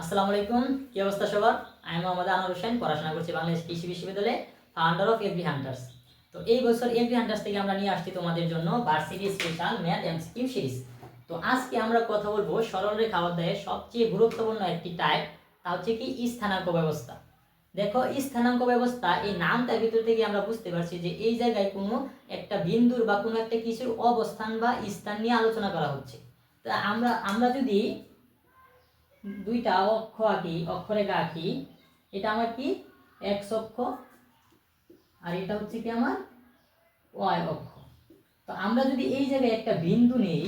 আসসালামু আলাইকুম, কি অবস্থা সবার? আমি মোহাম্মদ আনোয়ার হোসেন পড়াশোনা করছি বাংলাদেশ কৃষি বিশ্ববিদ্যালয়ে ফাউন্ডার অফ এভরি হান্টার্স তো এই বছর এভরি হান্টার্স থেকে আমরা নিয়ে আসছি তোমাদের জন্য varsity special math MCQ series তো আজকে আমরা কথা বলব সরল রেখা অধ্যায়ের সবচেয়ে গুরুত্বপূর্ণ একটি টাইপ তা হচ্ছে কি স্থানাঙ্ক ব্যবস্থা। দেখো, স্থানাঙ্ক ব্যবস্থা, এই নামটার ভিতর থেকে আমরা বুঝতে পারছি যে এই জায়গায় কোনো একটা বিন্দুর বা কোনো একটা কিছুর অবস্থান বা স্থান নিয়ে আলোচনা করা হচ্ছে। তা আমরা আমরা যদি দুইটা অক্ষ আঁকি, অক্ষরেখা আঁকি। এটা আমার কি? এক্স অক্ষ। আর এটা হচ্ছে কি আমার? ওয়াই অক্ষ। তো আমরা যদি এই জায়গায় একটা বিন্দু নেই,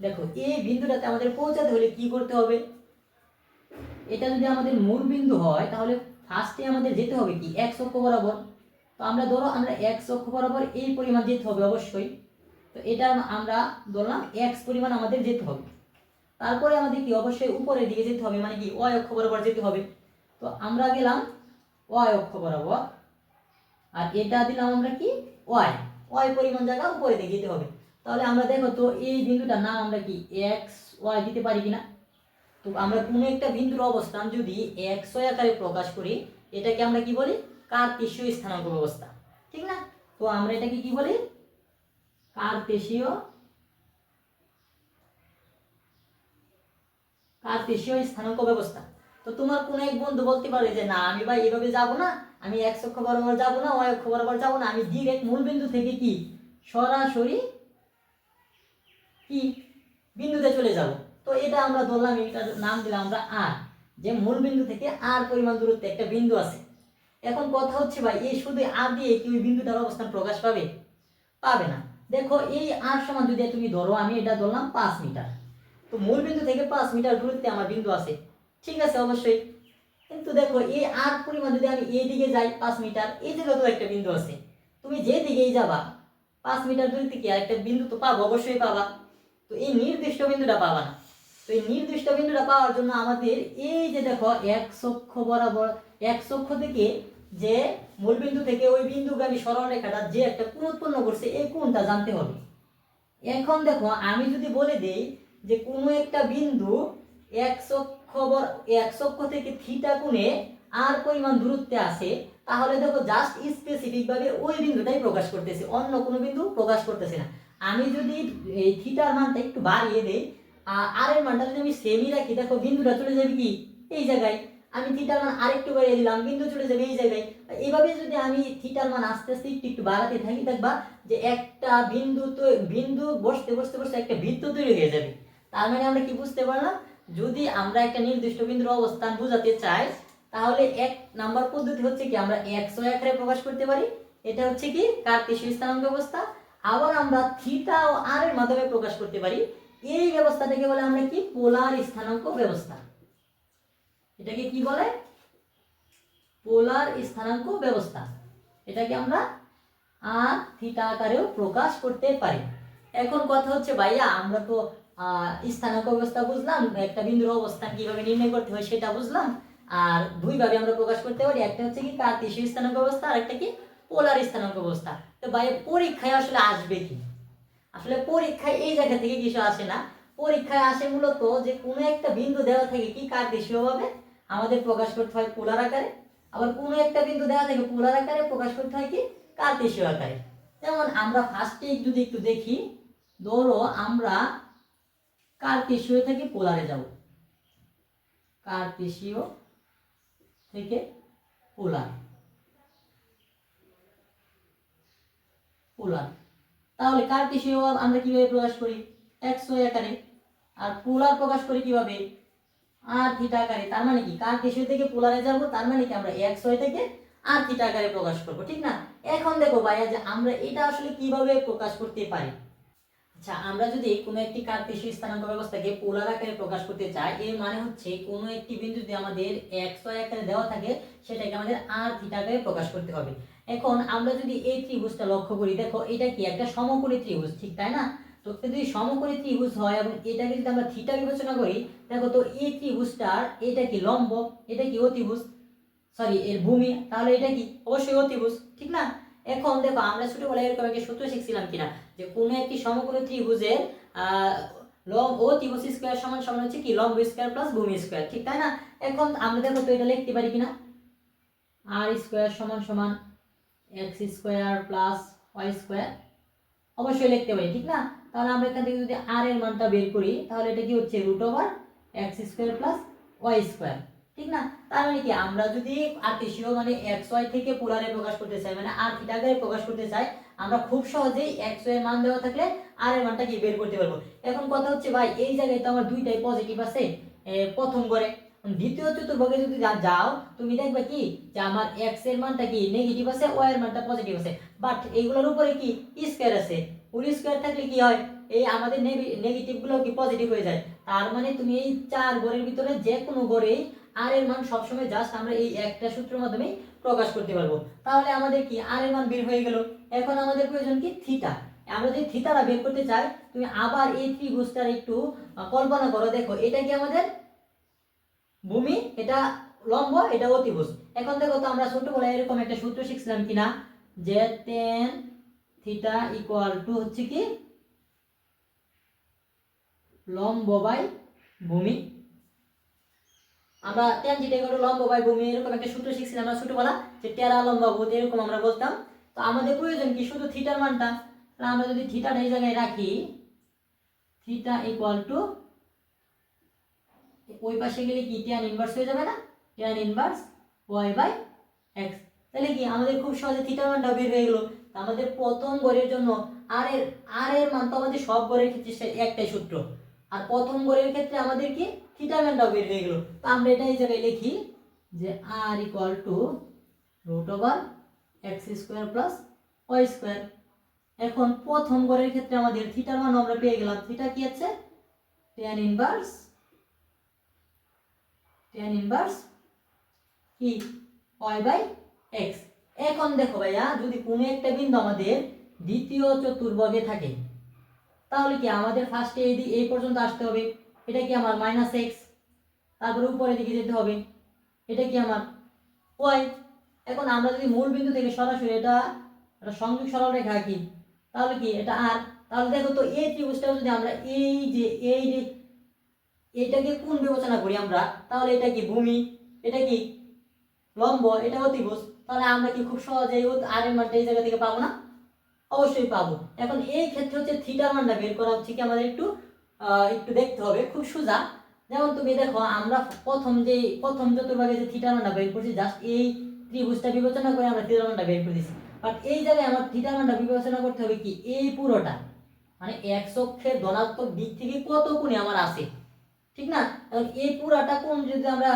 দেখো, এই বিন্দুটাতে আমাদের পৌঁছাতে হলে কি করতে হবে? এটা যদি আমাদের মূল বিন্দু হয়, তাহলে ফার্স্টে আমাদের যেতে হবে কি? এক্স অক্ষ বরাবর। তো আমরা ধরো, আমরা এক্স অক্ষ বরাবর এই পরিমাণ যেতে হবে অবশ্যই। তো এটা আমরা ধরলাম এক্স পরিমাণ আমাদের যেতে হবে। তারপরে আমাদের কি অবশ্যই উপরের দিকে যেতে হবে মানে কি ওয়াই অক্ষ বরাবর যেতে হবে। তো আমরা গেলাম ওয়াই অক্ষ বরাবর, আর এটা দিলাম আমরা কি ওয়াই। ওয়াই পরিমাণ জায়গা উপরে দিকে যেতে হবে। তাহলে আমরা দেখো তো এই বিন্দুটার নাম আমরা কি এক্স ওয়াই দিতে পারি কিনা? তো আমরা কোনো একটা বিন্দুর অবস্থান যদি এক্স ওয়াই আকারে প্রকাশ করি, এটাকে আমরা কি বলি? কার্তেশীয় স্থানাঙ্ক ব্যবস্থা। ঠিক না? তো আমরা এটাকে কি বলি? কার্তেশীয় কার্তেশীয় স্থানাঙ্ক ব্যবস্থা। তো তোমার কোনো এক বন্ধু বলতে পারে যে, না, আমি ভাই এভাবে যাব না, আমি এক অক্ষ বরাবর যাব না, ওয়াই অক্ষ বরাবর যাব না, আমি ডিরেক্ট মূল বিন্দু থেকে কি, সরাসরি কি বিন্দুতে চলে যাব? তো এটা আমরা ধরলাম এটার নাম দিলাম আমরা আর যে মূল বিন্দু থেকে আর পরিমাণ দূরত্বে একটা বিন্দু আছে। এখন কথা হচ্ছে ভাই এই শুধু আর দিয়ে কি ওই বিন্দুটার অবস্থান প্রকাশ পাবে? পাবে না। দেখো, এই আর সমান যদি তুমি ধরো, আমি এটা ধরলাম পাঁচ মিটার। তো মূল বিন্দু থেকে পাঁচ মিটার দূরত্বে আমার বিন্দু আছে। ঠিক আছে, অবশ্যই। কিন্তু দেখো এই আর পরিমাণ যদি আমি এই দিকে যাই, পাঁচ মিটার এই দিকে তো একটা বিন্দু আছে। তুমি যে দিকেই যাবা, পাঁচ মিটার দূরত্বে কি একটা বিন্দু তো পাবো, অবশ্যই পাবা। তো এই নির্দিষ্ট বিন্দুটা পাবা না। তো এই নির্দিষ্ট বিন্দুটা পাওয়ার জন্য আমাদের এই যে দেখো, এক অক্ষ বরাবর, এক অক্ষ থেকে যে মূল বিন্দু থেকে ওই বিন্দুগামী সরল রেখাটা যে একটা কোণ উৎপন্ন করছে, এই কোণটা জানতে হবে। এখন দেখো, আমি যদি বলে দেই যে কোনো একটা বিন্দু এক অক্ষ থেকে থিটা কোণে আর পরিমাণ দূরত্বে আছে, তাহলে দেখো জাস্ট স্পেসিফিক ভাবে ওই বিন্দুটাই প্রকাশ করতেছে, অন্য কোনো বিন্দু প্রকাশ করতেছে না। আমি যদি এই থিটার মানটা একটু বাড়িয়ে দেই আর এর মানটা যদি আমি সেমই রাখি, দেখো বিন্দুটা চলে যাবে কি? এই জায়গায়। আমি থিটার মান আরেকটু বাড়িয়ে দিলাম, বিন্দু চলে যাবে এই জায়গায়। এইভাবে যদি আমি থিটার মান আস্তে আস্তে একটু একটু বাড়াতে থাকি, দেখবা যে একটা বিন্দু তো, বিন্দু বসতে বসতে বসতে একটা বৃত্ত তৈরি হয়ে যাবে। তার মানে আমরা কি বুঝতে পারলাম? যদি আমরা একটা নির্দিষ্ট বিন্দুর অবস্থান বোঝাতে চাই, তাহলে এক নাম্বার পদ্ধতি হচ্ছে কি আমরা একশো আকারে প্রকাশ করতে পারি। এটা হচ্ছে কি কার্তেশীয় স্থানাঙ্ক ব্যবস্থা। আবার আমরা থিটা ও আর এর মাধ্যমে প্রকাশ করতে পারি। এই ব্যবস্থাটাকে বলে আমরা কি? পোলার স্থানাঙ্ক ব্যবস্থা। এটাকে কি বলে? পোলার স্থানাঙ্ক ব্যবস্থা। এটাকে আমরা আর থিটা আকারেও প্রকাশ করতে পারি। এখন কথা হচ্ছে ভাইয়া, আমরা তো আহ, স্থানাঙ্ক ব্যবস্থা বুঝলাম একটা বিন্দুর অবস্থান কীভাবে নির্ণয় করতে হয় সেটা বুঝলাম আর দুইভাবে আমরা প্রকাশ করতে পারি একটা হচ্ছে কি কার্তেশীয় স্থানাঙ্ক ব্যবস্থা আর একটা কি পোলার স্থানাঙ্ক ব্যবস্থা তো ভাইয়া পরীক্ষায় আসলে আসবে কি? আসলে পরীক্ষায় এই জায়গা থেকে কিছু আসে না। পরীক্ষায় আসে মূলত যে কোনো একটা বিন্দু দেওয়া থাকে কি কার্তেশীয় ভাবে আমাদের প্রকাশ করতে হয় পোলার আকারে আবার কোনো একটা বিন্দু দেওয়া থাকে পোলার আকারে প্রকাশ করতে হয় কি কার্তেশীয় আকারে। যেমন আমরা ফার্স্টে যদি একটু দেখি ধরো আমরা কার্তেশীয় থেকে পোলারে যাব? কার্তেশীয় থেকে পোলার? পোলার। তাহলে কার্তেশীয় আমরা কীভাবে প্রকাশ করি? একশো আকারে। আর পোলার প্রকাশ করি কীভাবে? আর থিটা আকারে। তার মানে কি? কার্তেশীয় থেকে পোলারে যাব? তার মানে কি আমরা একশো থেকে আর থিটা আকারে প্রকাশ করব, ঠিক না? এখন দেখো ভাইয়া যে আমরা এটা আসলে কীভাবে প্রকাশ করতে পারি? আচ্ছা আমরা যদি কোনো একটি কার্তেশীয় স্থানাঙ্ক ব্যবস্থাকে পোলার আকারে প্রকাশ করতে চাই, এর মানে হচ্ছে কোনো একটি বিন্দু যদি আমাদের একশো আকারে দেওয়া থাকে, সেটাকে আমাদের আর থিটা আকারে প্রকাশ করতে হবে। এখন আমরা যদি এই ত্রিভুজটা লক্ষ্য করি, দেখো এটা কি একটা সমকোণী ত্রিভুজ, ঠিক তাই না? তো যদি সমকোণী ত্রিভুজ হয় এবং এটাকে যদি আমরা থিটা বিবেচনা করি, দেখো তো এই ত্রিভুজটার এটা কি লম্ব, এটা কি অতিভুজ? সরি এর ভূমি, তাহলে এটা কি? অবশ্যই অতিভুজ, ঠিক না? এখন দেখো আমরা ছোটবেলায় এরকম একটা সূত্র শিখছিলাম কিনা যে কোনো একটি সমকোণী ত্রিভুজের আহ, লং ও ত্রিভুজ স্কোয়ার সমান সমান হচ্ছে কি? লম্ব স্কোয়ার প্লাস ভূমি স্কোয়ার ঠিক তাই না? এখন আমরা দেখো তো এটা লিখতে পারি কিনা? আর স্কোয়ার সমান সমান x square plus y square অবশ্যই লিখতে পারি ঠিক না? তাহলে আমরা এখান থেকে যদি আর এর মানটা বের করি তাহলে এটা কি হচ্ছে root over x square plus y square ঠিক না? তার মানে কি? আমরা যদি আর্টিসিও মানে এক্স ওয়াই থেকে পোলারে প্রকাশ করতে চাই মানে আর থিটাকে প্রকাশ করতে চাই, আমরা খুব সহজেই এক্স ওয়াই মান দেওয়া থাকলে আর এর মানটা কি বের করতে পারব। এখন কথা হচ্ছে, ভাই, এই জায়গায় তো আমার দুইটাই পজিটিভ আছে প্রথম করে। দ্বিতীয় চতুর্ভাগে যদি যাও, তুমি দেখবে কি? যে আমার এক্সের মানটা কি নেগেটিভ আছে ওয়াই এর মানটা পজিটিভ আছে। বাট এইগুলোর উপরে কি? স্কয়ার আছে। ফুল স্কয়ার থাকলে কি হয়? এই আমাদের নেগেটিভগুলো কি পজিটিভ হয়ে যায়? তার মানে তুমি এই চার গড়ের ভিতরে যে কোনো গড়েই আর এর মান সবসময় জাস্ট আমরা এই একটা সূত্রের মাধ্যমে প্রকাশ করতে পারব। তাহলে আমাদের কি আর এর মান বের হয়ে গেল? এখন আমাদের প্রয়োজন কি থিটা আমরা যদি থিটাটা বের করতে চাই, তুমি আবার এই ত্রিভুজটার একটু কল্পনা করো। দেখো, এটা কি আমাদের ভূমি? এটা লম্ব, এটা অতিভুজ। এখন দেখো তো আমরা ছোটবেলায় এরকম একটা সূত্র শিখছিলাম কিনা? যে টেন থিটা ইকুয়াল টু হচ্ছে কি? লম্ব বাই ভূমি। আমরা টেন থিটা ইকুয়াল টু লম্ব বাই ভূমি, এরকম একটা সূত্র শিখছিলাম আমরা ছোটবেলা যে টেরা লম্ব ভূত, এরকম আমরা বলতাম। তো আমাদের প্রয়োজন কি? শুধু থিটার মানটা? তাহলে আমরা যদি থিটাটা এই জায়গায় রাখি, থিটা ইকুয়াল টু ওই পাশে গেলে কি? ট্যান ইনভার্স হয়ে যাবে না? Tan inverse y by x তাহলে কি? আমাদের খুব সহজে থিটার মানটা বের হয়ে গেল। আমাদের প্রথম গড়ের জন্য আর এর আর এর মান তো আমাদের সব গড়ের ক্ষেত্রে একটাই সূত্র। আর প্রথম গড়ের ক্ষেত্রে আমাদের কি? থিটা মানটাও বের হয়ে গেল। তো আমরা এটা এই জায়গায় লিখি যে r equal to root over x square plus y square এখন প্রথম গড়ের ক্ষেত্রে আমাদের থিটার মান আমরা পেয়ে গেলাম। থিটা কি আছে? ট্যান ইনভার্স ট্যান ইনভার্স কি? ওয়াই বাই এক্স এখন দেখো ভাইয়া, যদি কোনো একটা বিন্দু আমাদের দ্বিতীয় চতুর্ভাগে থাকে তাহলে কি আমাদের ফার্স্টে এই এই পর্যন্ত আসতে হবে? এটা কি আমার মাইনাস এক্স তারপরে উপরে দিকে যেতে হবে। এটা কি আমার ওয়াই এখন আমরা যদি মূল বিন্দু থেকে সরাসরি এটা একটা সংযোগ সরল রেখা আঁকি, তাহলে কি এটা আর? তাহলে দেখো তো এই ত্রিভুজটাও যদি আমরা এই যে এই যে এটাকে কোন বিবেচনা করি আমরা? তাহলে এটা কি ভূমি? এটা কি লম্ব? এটা অতিভুজ? তাহলে আমরা কি খুব সহজেই আর এর মানটা এই জায়গা থেকে পাবো না? অবশ্যই পাবো। এখন এই ক্ষেত্রে হচ্ছে থিটার মানটা বের করা হচ্ছে কি আমাদের একটু একটু দেখতে হবে। খুব সোজা। যেমন তুমি দেখো, আমরা প্রথম যে, প্রথম চতুর্ভাগে যে থিটার মানটা বের করছি জাস্ট এই ত্রিভুজটা বিবেচনা করে আমরা থিটার মানটা বের করে দিছি। বাট এই জায়গায় আমার থিটার মানটা বিবেচনা করতে হবে কি? এই পুরোটা। মানে এক অক্ষের ধনাত্মক দিক থেকে কত কোণে আমার আছে? ঠিক না? এই পুরাটা কোণ যদি আমরা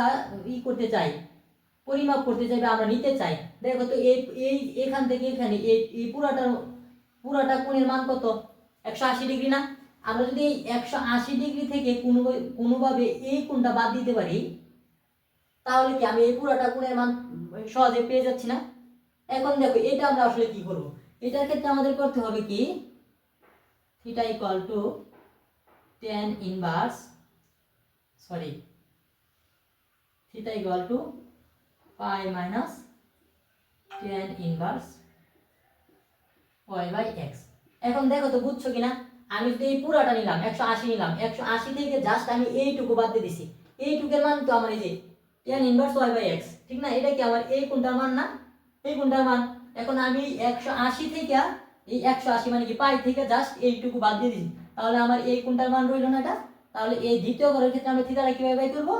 ই করতে চাই, পরিমাপ করতে চাই বা আমরা নিতে চাই, দেখো তো এই এখান থেকে এখানে এই পুরাটার পুরাটা কোণের মান কত? একশো আশি ডিগ্রি না? আমরা যদি এই একশো আশি ডিগ্রি থেকে কোনো কোনোভাবে এই কোণটা বাদ দিতে পারি, তাহলে কি আমি এই পুরাটা কোণের মান সহজে পেয়ে যাচ্ছি না? এখন দেখো, এটা আমরা আসলে কি করব? এটার ক্ষেত্রে আমাদের করতে হবে কি? Theta equal to tan inverse sorry theta equal to pi minus tan inverse y by x? এখন দেখো তো বুঝছ কিনা? আমি যদি এই পুরাটা নিলাম, একশো আশি নিলাম, একশো আশি থেকে জাস্ট আমি এইটুকু বাদ দিয়ে দিছি। এইটুকের মান তো আমার এই যে tan inverse y by x ঠিক না? এটা কি আমার এই কোনটার মান না? এই কোনটার মান? এখন আমি একশো আশি থেকে, এই একশো আশি মানে কি পাই থেকে জাস্ট এইটুকু বাদ দিয়ে দিছি। তাহলে আমার এই কোনটার মান রইল না এটা? তাহলে এই দ্বিতীয় ঘরের ক্ষেত্রে আমরা থিটাটা কীভাবে বাই করব?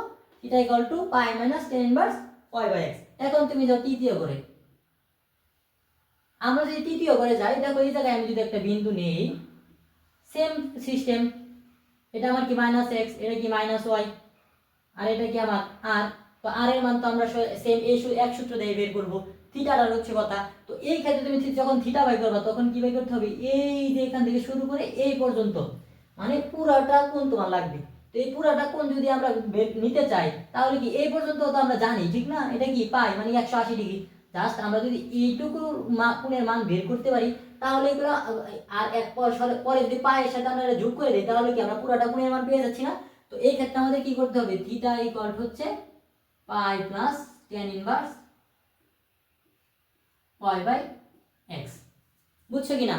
Theta equal to pi minus tan inverse y by x এখন তুমি যাও তৃতীয় ঘরে। আমরা যদি তৃতীয় ঘরে যাই, দেখো এই জায়গায় আমি যদি একটা বিন্দু নেই সেম সিস্টেম এটা আমার কি মাইনাস এক্স এটা কি মাইনাস ওয়াই আর এটা কি আমার আর তো আর এর মান তো আমরা সেম এই এক সূত্র দিয়ে বের করব। থিটাটার হচ্ছে কথা। তো এই ক্ষেত্রে তুমি যখন থিটা বাই করবা, তখন কি বাই করতে হবে? এই যে এখান থেকে শুরু করে এই পর্যন্ত। মানে পুরাটা কোন তোমার লাগবে। তো এই পুরাটা কোন যদি আমরা নিতে চাই, তাহলে কি এই পর্যন্ত তো আমরা জানি, ঠিক না? এটা কি? পাই মানে একশো আশি ডিগ্রি। জাস্ট আমরা যদি এইটুকু কোণের মান বের করতে পারি, তাহলে এগুলো, আর এক পর যদি পায়ের সাথে আমরা এটা যোগ করে দিই, তাহলে কি আমরা পুরোটা কোণের মান পেয়ে যাচ্ছি না? তো এই ক্ষেত্রে আমাদের কি করতে হবে? থিটা ইকুয়াল হচ্ছে pi plus ten inverse Y by X বুঝছ কিনা?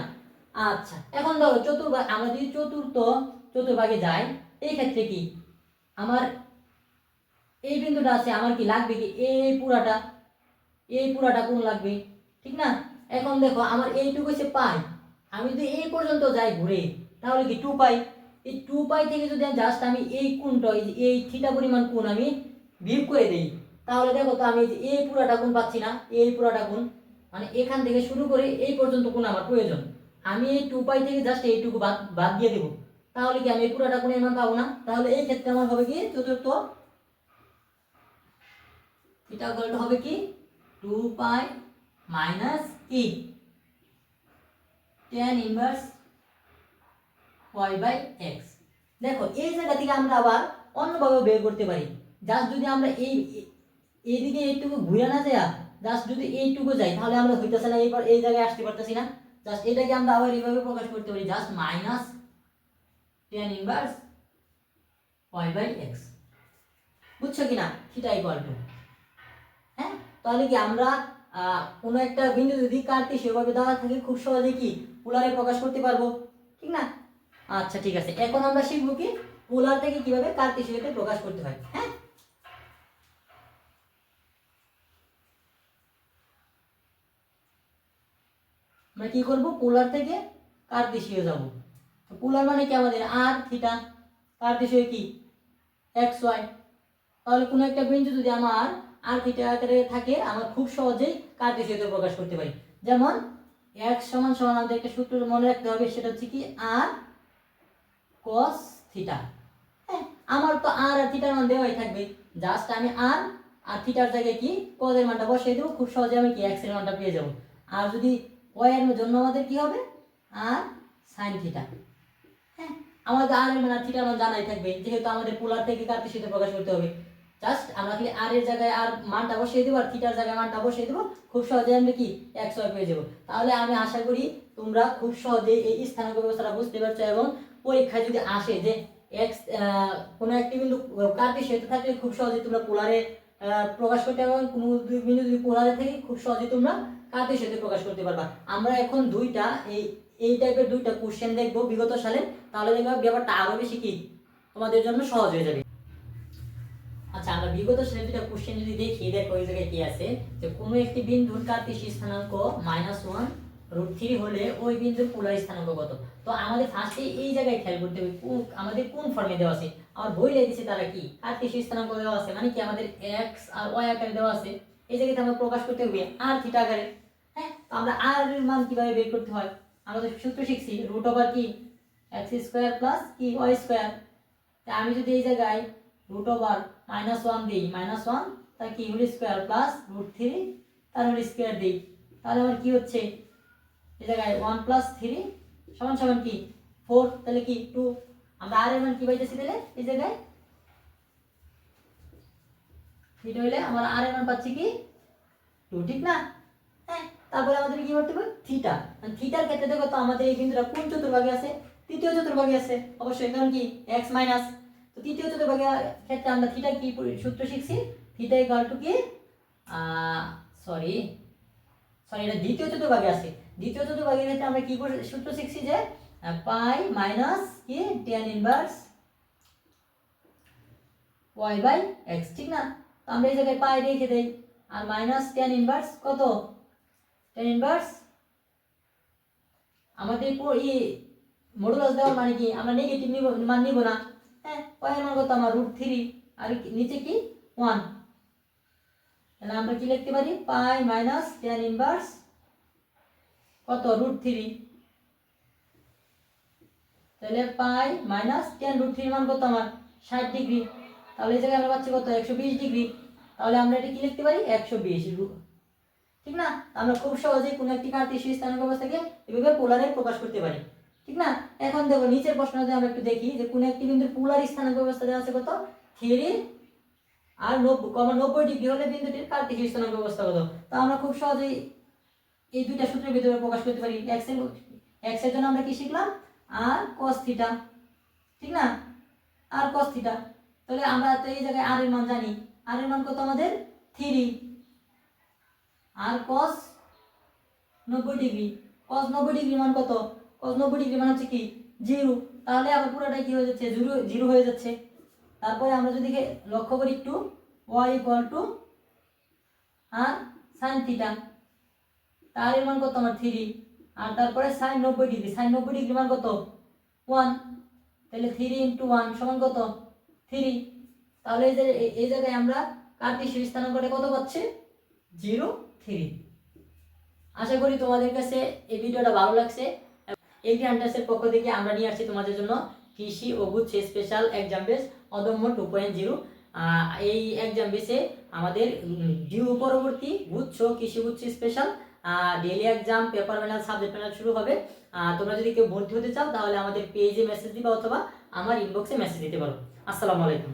আচ্ছা এখন ধরো চতুর্ভাগ আমরা যদি চতুর্থ চতুর্ভাগে যায় এই ক্ষেত্রে কি? আমার এই বিন্দুটা আছে, আমার কি লাগবে কি? এই পুরাটা এই পুরাটা কোন লাগবে? ঠিক না? এখন দেখো, আমার এইটুকু হচ্ছে পাই। আমি যদি এই পর্যন্ত যাই ঘুরে, তাহলে কি টু পাই? এই টু পাই থেকে যদি জাস্ট আমি এই কোনটা, এই থিটা পরিমাণ কোন আমি বিয়োগ করে দিই, তাহলে দেখো তো আমি এই পুরাটা কোন পাচ্ছি না, এই পুরাটা কোন মানে এখান থেকে শুরু করে এই পর্যন্ত কোন আমার প্রয়োজন। আমি এই টু পাই থেকে জাস্ট এইটুকু বাদ বাদ দিয়ে দেবো। তাহলে কি আমি এই পুরাটা কোণের মান পাবো না? তাহলে এই ক্ষেত্রে আমার হবে কি? চতুর্থ এটা হবে কি? টু পাই মাইনাস কি ten inverse Y by X দেখো, এই জায়গা থেকে আমরা আবার অন্যভাবে বের করতে পারি। জাস্ট যদি আমরা এই, এইদিকে এইটুকু ঘুরে না যায় জাস্ট যদি এইটুকু যাই, তাহলে আমরা হইতেছে না এইবার এই জায়গায় আসতে পারতেছি না। জাস্ট এটাকে আমরা আবার এইভাবে প্রকাশ করতে পারি just minus ten inverse Y by X বুঝছ কিনা? থিটা ইকুয়াল টু হ্যাঁ? তাহলে কি আমরা কোনো একটা বিন্দু যদি সেভাবে দেওয়া থাকে খুব সহজে কি পোলারে প্রকাশ করতে পারব? ঠিক না? আচ্ছা ঠিক আছে। এখন আমরা শিখব কি পোলার থেকে কীভাবে কার্তেশীয়তে প্রকাশ করতে হয় হ্যাঁ? আমরা কি করব? পোলার থেকে কার্তেশীয় যাব। পোলার মানে কি আমাদের? আর থিটা কার্তেশীয় কি? এক্স ওয়াই তাহলে কোনো একটা বিন্দু যদি আমার আর থিটা আকারে থাকে, আমরা খুব সহজেই কার্তেশীয়তে প্রকাশ করতে পারি। যেমন, এক সমান সমান আমাদের একটা সূত্র মনে রাখতে হবে, সেটা হচ্ছে কি আর কস থিটা হ্যাঁ আমার তো আর আর থিটার মান দেওয়াই থাকবে। জাস্ট আমি আর আর থিটার জায়গায় কি কজের মানটা বসিয়ে দেবো, খুব সহজে আমি কি এক্সের মানটা পেয়ে যাব। আর যদি ওয়াই এর জন্য আমাদের কি হবে? আর সাইন থিটা হ্যাঁ আমাদের আর মান থিটার মান জানাই থাকবে, যেহেতু আমাদের পোলার থেকে কার্তেশীয়তে প্রকাশ করতে হবে? জাস্ট আমরা খালি আর এর জায়গায় আর মানটা বসিয়ে দেবো আর থিটার জায়গায় মানটা বসিয়ে দেবো, খুব সহজে আমরা কি ওয়াই পেয়ে যাব। তাহলে আমি আশা করি তোমরা খুব সহজে এই স্থানাঙ্ক ব্যবস্থাটা বুঝতে পারছ এবং পরীক্ষায় যদি আসে যে এক্স কোনো একটি বিন্দু কার্তেশীয় থাকলে খুব সহজে তোমরা পোলারে প্রকাশ করতে এবং কোনো দুই বিন্দু যদি পোলারে থাকে, খুব সহজে তোমরা কার্তেশীয়তে প্রকাশ করতে পারবা। আমরা এখন দুইটা, এই এই টাইপের দুইটা কোশ্চেন দেখব বিগত সালে। তাহলে দেখবে ব্যাপারটা আরও বেশি কি? তোমাদের জন্য সহজ হয়ে যাবে। আচ্ছা আমরা বিগত দুটা কোশ্চেন যদি দেখি, দেখো এই জায়গায় কি আছে? যে কোনো একটি বিন্দুর কার্তেশীয় স্থানাঙ্ক মাইনাস ওয়ান রুট থ্রি হলে ওই বিন্দুর পোলার স্থানাঙ্ক কত? তো আমাদের ফার্স্টে এই জায়গায় খেয়াল করতে হবে আমাদের কোন ফর্মে দেওয়া আছে? আমার বই দিয়েছে তারা কি? কার্তেশীয় স্থানাঙ্ক দেওয়া আছে মানে কি আমাদের এক্স আর ওয়াই আকারে দেওয়া আছে? এই জায়গাতে আমরা প্রকাশ করতে হবে আর থিটা আকারে। হ্যাঁ তো আমরা আর এর মান কীভাবে বের করতে হয়? আমরা তো সূত্র শিখছি রুট ওভার কি? এক্স স্কোয়ার প্লাস কি? ওয়াই স্কোয়ার আমি যদি এই জায়গায় রুট ওভার মাইনাস ওয়ান দিই। মাইনাস ওয়ান তার কি whole square plus root three তার হোল স্কোয়ার দিই। তাহলে আমার কি হচ্ছে? এই জায়গায় ওয়ান প্লাস থ্রি সমান সমান কি? ফোর তাহলে কি? টু আমরা আর এর মান কি পাইতেছি তাহলে? এই জায়গায়? এটা হইলে আমরা আর এর মান পাচ্ছি কি? টু ঠিক না? হ্যাঁ তারপরে আমাদের কি করতে হবে? থিটা থিটার ক্ষেত্রে দেখো তো আমাদের এই বিন্দুটা কোন চতুর্ভাগে আছে? তৃতীয় চতুর্ভাগে আছে। অবশ্যই, কারণ কি? এক্স মাইনাস তো তৃতীয় চতুর্ভাগে ক্ষেত্রে আমরা থিটা কি সূত্র শিখছি? থিটা ইকুয়াল টু কি? সরি সরি এটা দ্বিতীয় চতুর্ভাগে আছে। দ্বিতীয় চতুর্ভাগের ক্ষেত্রে আমরা কি সূত্র শিখছি যে পাই মাইনাস কি? Ten inverse Y by X ঠিক না? তো আমরা এই জায়গায় পাই রেখে দেই। আর মাইনাস টেন ইনভার্স কত? টেন ইনভার্স আমাদের পো- ই মডুলাস দেওয়ার মানে কি? আমরা নেগেটিভ নিব মান নিব না। হ্যাঁ কত আমার রুট থ্রি আর নিচে কি? ওয়ান তাহলে আমরা কি লিখতে পারি? পাই মাইনাস টেন ইনভার্স কত? রুট থ্রি তাহলে pi minus ten root three মান কত আমার ষাট ডিগ্রি তাহলে এই জায়গায় আমরা পাচ্ছি কত? একশো বিশ ডিগ্রি তাহলে আমরা এটা কি লিখতে পারি? একশো বিশ। ঠিক না? আমরা খুব সহজেই কোনো একটি কার্তেশীয় স্থানাঙ্ক ব্যবস্থাকে এভাবে পোলারে প্রকাশ করতে পারি। ঠিক না? এখন দেখো, নিচের প্রশ্ন যদি আমরা একটু দেখি, যে কোন একটি বিন্দুর পোলার স্থানাঙ্ক ব্যবস্থা দেওয়া আছে কত? থ্রি আর নব্বই কমা নব্বই ডিগ্রি হলে বিন্দুটির কার্তেশীয় স্থানাঙ্ক ব্যবস্থা কত? তো আমরা খুব সহজেই এই দুইটা সূত্রের ভিতরে প্রকাশ করতে পারি এক্সের এক্সের জন্য আমরা কি শিখলাম? আর cos থিটা ঠিক না? আর cos থিটা তাহলে আমরা তো এই জায়গায় আর এর মান জানি। আর এর মান কত আমাদের? থ্রি আর কস নব্বই ডিগ্রি। কস নব্বই ডিগ্রি মান কত? Cos নব্বই ডিগ্রি মান হচ্ছে কি? জিরো। তাহলে আবার পুরোটাই কি হয়ে যাচ্ছে? জিরো জিরো হয়ে যাচ্ছে। তারপরে আমরা যদি লক্ষ্য করি একটু Y equal to R sine theta তার মান কত আমার থ্রি আর তারপরে সাইন নব্বই ডিগ্রি সাইন নব্বই ডিগ্রি মান কত? ওয়ান তাহলে থ্রি ইন্টু ওয়ান সমান কত? থ্রি তাহলে এই যে এই- জায়গায় আমরা কার্টেশীয় স্থানাঙ্কটা কত পাচ্ছি? জিরো থ্রি আশা করি তোমাদের কাছে এই ভিডিওটা ভালো লাগছে। এই হান্টার্সের পক্ষ থেকে আমরা নিয়ে আসছি তোমাদের জন্য কৃষি ও গুচ্ছে স্পেশাল এক্সাম বেস অদম্য টু পয়েন্ট জিরো এই এক্সাম বেসে আমাদের ডিউ পরবর্তী গুচ্ছ কৃষি গুচ্ছ special daily exam paper panel subject panel শুরু হবে। তোমরা যদি কেউ ভর্তি হতে চাও তাহলে আমাদের পেজে মেসেজ দিবা অথবা আমার ইনবক্সে মেসেজ দিতে পারো। আসসালামু আলাইকুম।